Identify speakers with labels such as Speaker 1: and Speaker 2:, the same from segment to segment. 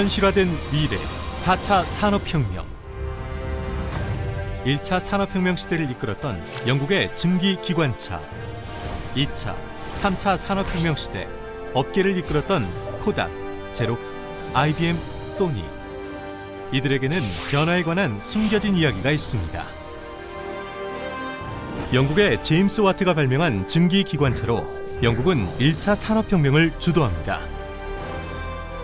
Speaker 1: 현실화된 미래 4차 산업혁명 1차 산업혁명 시대를 이끌었던 영국의 증기 기관차 2차, 3차 산업혁명 시대 업계를 이끌었던 코닥, 제록스, IBM, 소니 이들에게는 변화에 관한 숨겨진 이야기가 있습니다. 영국의 제임스 와트가 발명한 증기 기관차로 영국은 1차 산업혁명을 주도합니다.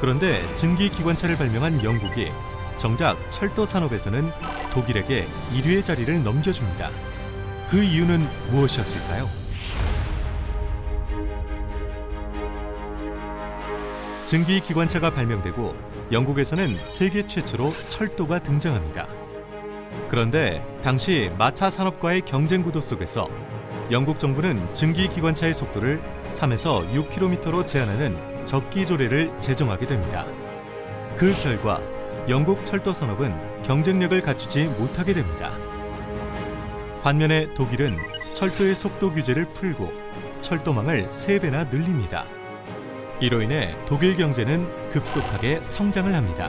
Speaker 1: 그런데 증기 기관차를 발명한 영국이 정작 철도 산업에서는 독일에게 1위의 자리를 넘겨줍니다. 그 이유는 무엇이었을까요? 증기 기관차가 발명되고 영국에서는 세계 최초로 철도가 등장합니다. 그런데 당시 마차 산업과의 경쟁 구도 속에서 영국 정부는 증기 기관차의 속도를 3에서 6km로 제한하는 적기 조례를 제정하게 됩니다. 그 결과 영국 철도 산업은 경쟁력을 갖추지 못하게 됩니다. 반면에 독일은 철도의 속도 규제를 풀고 철도망을 3배나 늘립니다. 이로 인해 독일 경제는 급속하게 성장을 합니다.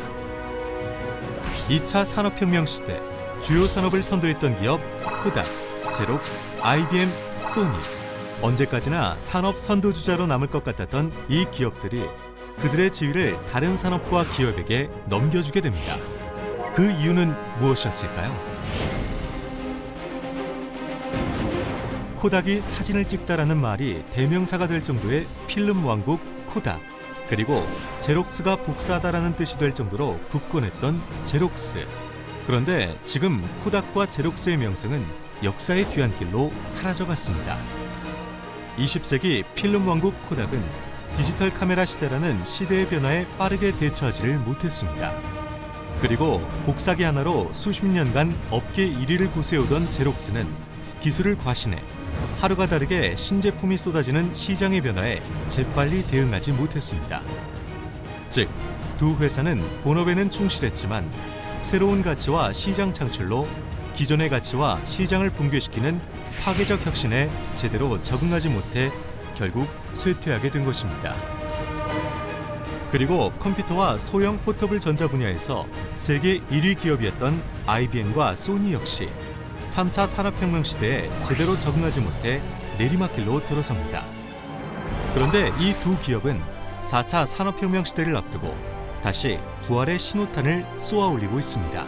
Speaker 1: 2차 산업혁명 시대 주요 산업을 선도했던 기업 코닥, 제록, IBM, 소니 언제까지나 산업 선도주자로 남을 것 같았던 이 기업들이 그들의 지위를 다른 산업과 기업에게 넘겨주게 됩니다. 그 이유는 무엇이었을까요? 코닥이 사진을 찍다라는 말이 대명사가 될 정도의 필름 왕국 코닥 그리고 제록스가 복사다라는 뜻이 될 정도로 굳건했던 제록스 그런데 지금 코닥과 제록스의 명성은 역사의 뒤안길로 사라져갔습니다. 20세기 필름 왕국 코닥은 디지털 카메라 시대라는 시대의 변화에 빠르게 대처하지를 못했습니다. 그리고 복사기 하나로 수십 년간 업계 1위를 고수해오던 제록스는 기술을 과신해 하루가 다르게 신제품이 쏟아지는 시장의 변화에 재빨리 대응하지 못했습니다. 즉, 두 회사는 본업에는 충실했지만 새로운 가치와 시장 창출로 기존의 가치와 시장을 붕괴시키는 파괴적 혁신에 제대로 적응하지 못해 결국 쇠퇴하게 된 것입니다. 그리고 컴퓨터와 소형 포터블 전자 분야에서 세계 1위 기업이었던 IBM과 소니 역시 3차 산업혁명 시대에 제대로 적응하지 못해 내리막길로 들어섭니다. 그런데 이 두 기업은 4차 산업혁명 시대를 앞두고 다시 부활의 신호탄을 쏘아 올리고 있습니다.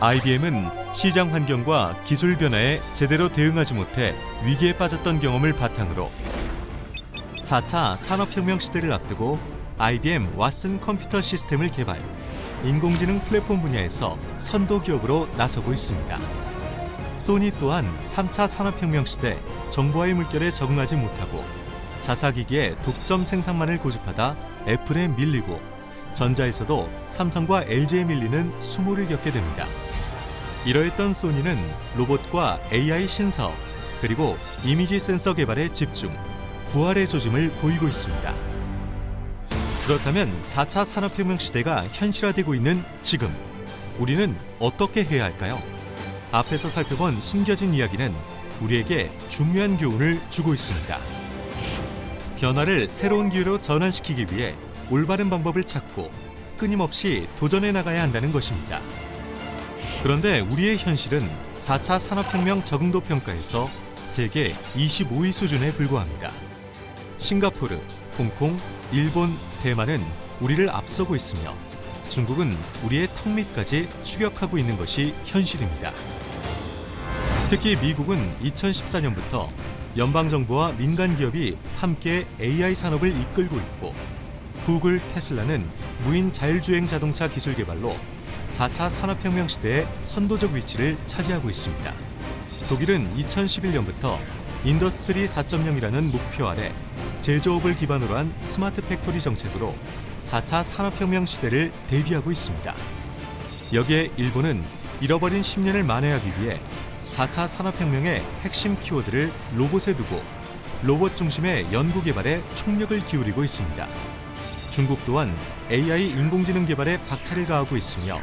Speaker 1: IBM은 시장 환경과 기술 변화에 제대로 대응하지 못해 위기에 빠졌던 경험을 바탕으로 4차 산업혁명 시대를 앞두고 IBM 왓슨 컴퓨터 시스템을 개발, 인공지능 플랫폼 분야에서 선도 기업으로 나서고 있습니다. 소니 또한 3차 산업혁명 시대 정보화의 물결에 적응하지 못하고 자사기기의 독점 생산만을 고집하다 애플에 밀리고 전자에서도 삼성과 LG에 밀리는 수모를 겪게 됩니다. 이러했던 소니는 로봇과 AI 신사업 그리고 이미지 센서 개발에 집중, 부활의 조짐을 보이고 있습니다. 그렇다면 4차 산업혁명 시대가 현실화되고 있는 지금 우리는 어떻게 해야 할까요? 앞에서 살펴본 숨겨진 이야기는 우리에게 중요한 교훈을 주고 있습니다. 변화를 새로운 기회로 전환시키기 위해 올바른 방법을 찾고 끊임없이 도전해 나가야 한다는 것입니다. 그런데 우리의 현실은 4차 산업혁명 적응도 평가에서 세계 25위 수준에 불과합니다. 싱가포르, 홍콩, 일본, 대만은 우리를 앞서고 있으며 중국은 우리의 턱 밑까지 추격하고 있는 것이 현실입니다. 특히 미국은 2014년부터 연방정부와 민간 기업이 함께 AI 산업을 이끌고 있고 구글, 테슬라는 무인 자율주행 자동차 기술 개발로 4차 산업혁명 시대의 선도적 위치를 차지하고 있습니다. 독일은 2011년부터 인더스트리 4.0이라는 목표 아래 제조업을 기반으로 한 스마트 팩토리 정책으로 4차 산업혁명 시대를 대비하고 있습니다. 여기에 일본은 잃어버린 10년을 만회하기 위해 4차 산업혁명의 핵심 키워드를 로봇에 두고 로봇 중심의 연구 개발에 총력을 기울이고 있습니다. 중국 또한 AI 인공지능 개발에 박차를 가하고 있으며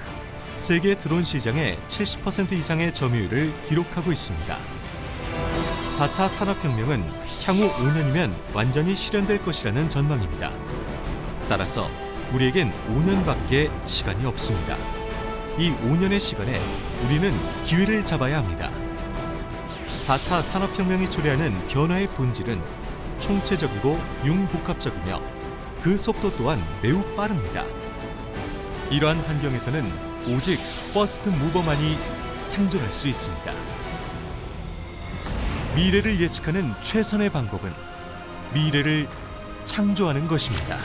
Speaker 1: 세계 드론 시장의 70% 이상의 점유율을 기록하고 있습니다. 4차 산업혁명은 향후 5년이면 완전히 실현될 것이라는 전망입니다. 따라서 우리에겐 5년밖에 시간이 없습니다. 이 5년의 시간에 우리는 기회를 잡아야 합니다. 4차 산업혁명이 초래하는 변화의 본질은 총체적이고 융복합적이며 그 속도 또한 매우 빠릅니다. 이러한 환경에서는 오직 퍼스트 무버만이 생존할 수 있습니다. 미래를 예측하는 최선의 방법은 미래를 창조하는 것입니다.